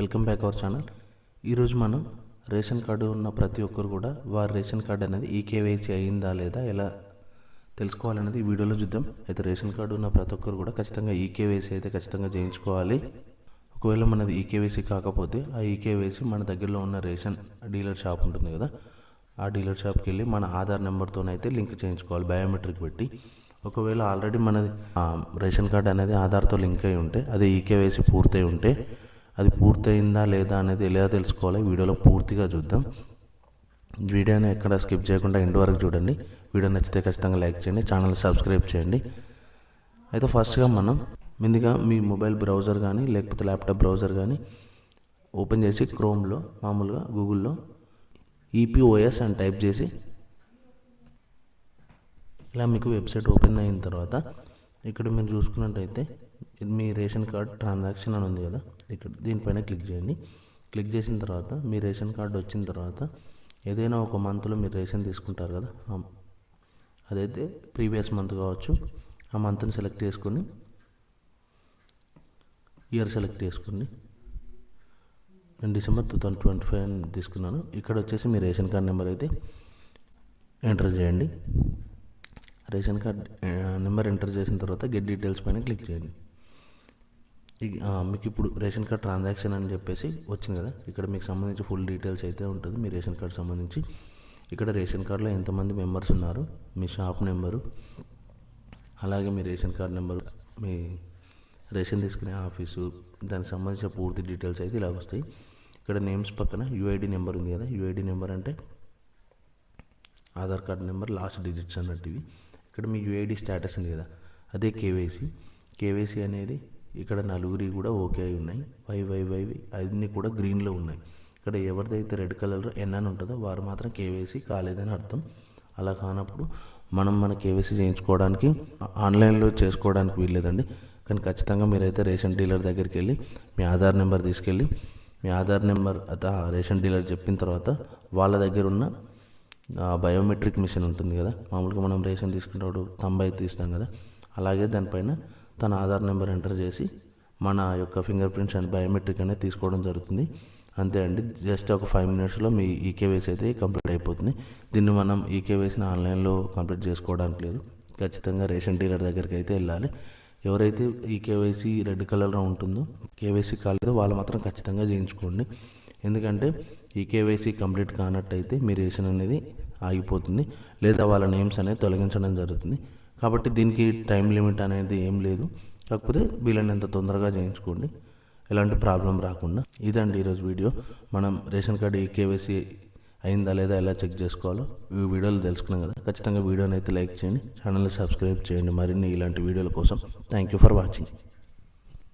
Welcome back our channel. ఈరోజు మనం ration card ఉన్న ప్రతి ఒక్కరు కూడా వారి రేషన్ కార్డు అనేది ఈకేవైసీ అయిందా లేదా ఎలా తెలుసుకోవాలనేది ఈ వీడియోలో చూద్దాం. అయితే రేషన్ కార్డు ఉన్న ప్రతి ఒక్కరు కూడా ఖచ్చితంగా ఈకేవైసీ అయితే ఖచ్చితంగా చేయించుకోవాలి. ఒకవేళ మనది ఈకేవైసీ కాకపోతే ఆ ఈకేవైసీ మన దగ్గరలో ఉన్న రేషన్ డీలర్ షాప్ ఉంటుంది కదా ఆ డీలర్ షాప్కి వెళ్ళి మన ఆధార్ నెంబర్తోనైతే లింక్ చేయించుకోవాలి బయోమెట్రిక్ పెట్టి. ఒకవేళ ఆల్రెడీ మనది రేషన్ కార్డ్ అనేది ఆధార్తో లింక్ అయి ఉంటే అది ఈకేవైసీ పూర్తయి ఉంటే అది పూర్తయిందా లేదా అనేది ఎలా తెలుసుకోవాలి? వీడియోలో పూర్తిగా చూద్దాం. వీడియోని ఎక్కడ స్కిప్ చేయకుండా ఎండ్ వరకు చూడండి. వీడియో నచ్చితే ఖచ్చితంగా లైక్ చేయండి. ఛానల్ సబ్స్క్రైబ్ చేయండి. అయితే ఫస్ట్గా మనం ముందుగా మీ మొబైల్ బ్రౌజర్ కానీ లేకపోతే ల్యాప్టాప్ బ్రౌజర్ కానీ ఓపెన్ చేసి క్రోమ్లో మామూలుగా గూగుల్లో ఈపీఓఎస్ అని టైప్ చేసి ఇలా మీకు వెబ్సైట్ ఓపెన్ అయిన తర్వాత ఇక్కడ మీరు చూసుకున్నట్టయితే ఇది మీ రేషన్ కార్డ్ ట్రాన్సాక్షన్ అని ఉంది కదా. ఇక్కడ దీనిపైన క్లిక్ చేయండి. క్లిక్ చేసిన తర్వాత మీ రేషన్ కార్డు వచ్చిన తర్వాత ఏదైనా ఒక మంత్లో మీరు రేషన్ తీసుకుంటారు కదా. అదైతే ప్రీవియస్ మంత్ కావచ్చు. ఆ మంత్ని సెలెక్ట్ చేసుకొని ఇయర్ సెలెక్ట్ చేసుకోండి. నేను December two thousand twenty five తీసుకున్నాను. ఇక్కడ వచ్చేసి మీ రేషన్ కార్డ్ నెంబర్ అయితే ఎంటర్ చేయండి. రేషన్ కార్డ్ నెంబర్ ఎంటర్ చేసిన తర్వాత గెట్ డీటెయిల్స్ పైన క్లిక్ చేయండి. మీకు ఇప్పుడు రేషన్ కార్డ్ ట్రాన్సాక్షన్ అని చెప్పేసి వచ్చింది కదా? ఇక్కడ మీకు సంబంధించి ఫుల్ డీటెయిల్స్ అయితే ఉంటుంది. మీ రేషన్ కార్డ్ సంబంధించి. ఇక్కడ రేషన్ కార్డులో ఎంతమంది మెంబర్స్ ఉన్నారు? మీ షాప్ నెంబరు అలాగే మీ రేషన్ కార్డ్ నెంబరు మీ రేషన్ తీసుకునే ఆఫీసు దానికి సంబంధించిన పూర్తి డీటెయిల్స్ అయితే ఇలా వస్తాయి. ఇక్కడ నేమ్స్ పక్కన యూఐడి నెంబర్ ఉంది కదా? యూఐడి నెంబర్ అంటే Aadhaar card number last digits అన్నట్టువి ఇక్కడ మీ యూఐడి స్టేటస్ ఉంది కదా? అదే కేవైసీ. కేవైసీ అనేది ఇక్కడ నలుగురి కూడా ఓకే అయి ఉన్నాయి. వై వై వై వై అన్నీ కూడా గ్రీన్లో ఉన్నాయి. ఇక్కడ ఎవరిదైతే రెడ్ కలర్ ఎన్ అని ఉంటుందో వారు మాత్రం కేవైసీ కాలేదని అర్థం. అలా కానప్పుడు మనం మన కేవైసీ చేయించుకోవడానికి ఆన్లైన్లో చేసుకోవడానికి వీల్లేదండి. కానీ ఖచ్చితంగా మీరైతే రేషన్ డీలర్ దగ్గరికి వెళ్ళి మీ ఆధార్ నెంబర్ తీసుకెళ్ళి మీ ఆధార్ నెంబర్ అత- రేషన్ డీలర్ చెప్పిన తర్వాత వాళ్ళ దగ్గర ఉన్న బయోమెట్రిక్ మిషన్ ఉంటుంది కదా మామూలుగా మనం రేషన్ తీసుకున్నప్పుడు తంబై తీస్తాం కదా అలాగే దానిపైన తన ఆధార్ నెంబర్ ఎంటర్ చేసి మన యొక్క ఫింగర్ ప్రింట్స్ అండ్ బయోమెట్రిక్ అనేది తీసుకోవడం జరుగుతుంది. అంతే అండి. జస్ట్ ఒక ఫైవ్ మినిట్స్లో మీ ఈకేవైసీ అయితే కంప్లీట్ అయిపోతుంది. దీన్ని మనం ఈకేవైసీని ఆన్లైన్లో కంప్లీట్ చేసుకోవడానికి లేదు. ఖచ్చితంగా రేషన్ డీలర్ దగ్గరికి అయితే వెళ్ళాలి. ఎవరైతే ఈ కేవైసీ రెడ్ కలర్లో ఉంటుందో కేవైసీ కాలేదో వాళ్ళు మాత్రం ఖచ్చితంగా చేయించుకోండి. ఎందుకంటే ఈ కేవైసీ కంప్లీట్ కానట్టయితే మీ రేషన్ అనేది ఆగిపోతుంది. లేదా వాళ్ళ నేమ్స్ అనేది తొలగించడం జరుగుతుంది. కాబట్టి దీనికి టైం లిమిట్ అనేది ఏం లేదు. కాకపోతే వీళ్ళని తొందరగా చేయించుకోండి. ఎలాంటి ప్రాబ్లం రాకుండా. ఇదండి ఈరోజు వీడియో మనం రేషన్ కార్డు ఈ కేవైసీ అయిందా లేదా ఎలా చెక్ చేసుకోవాలో ఈ వీడియోలు తెలుసుకున్నాం కదా. ఖచ్చితంగా వీడియోని అయితే లైక్ చేయండి. ఛానల్ని సబ్స్క్రైబ్ చేయండి. మరిన్ని ఇలాంటి వీడియోల కోసం. Thank you for watching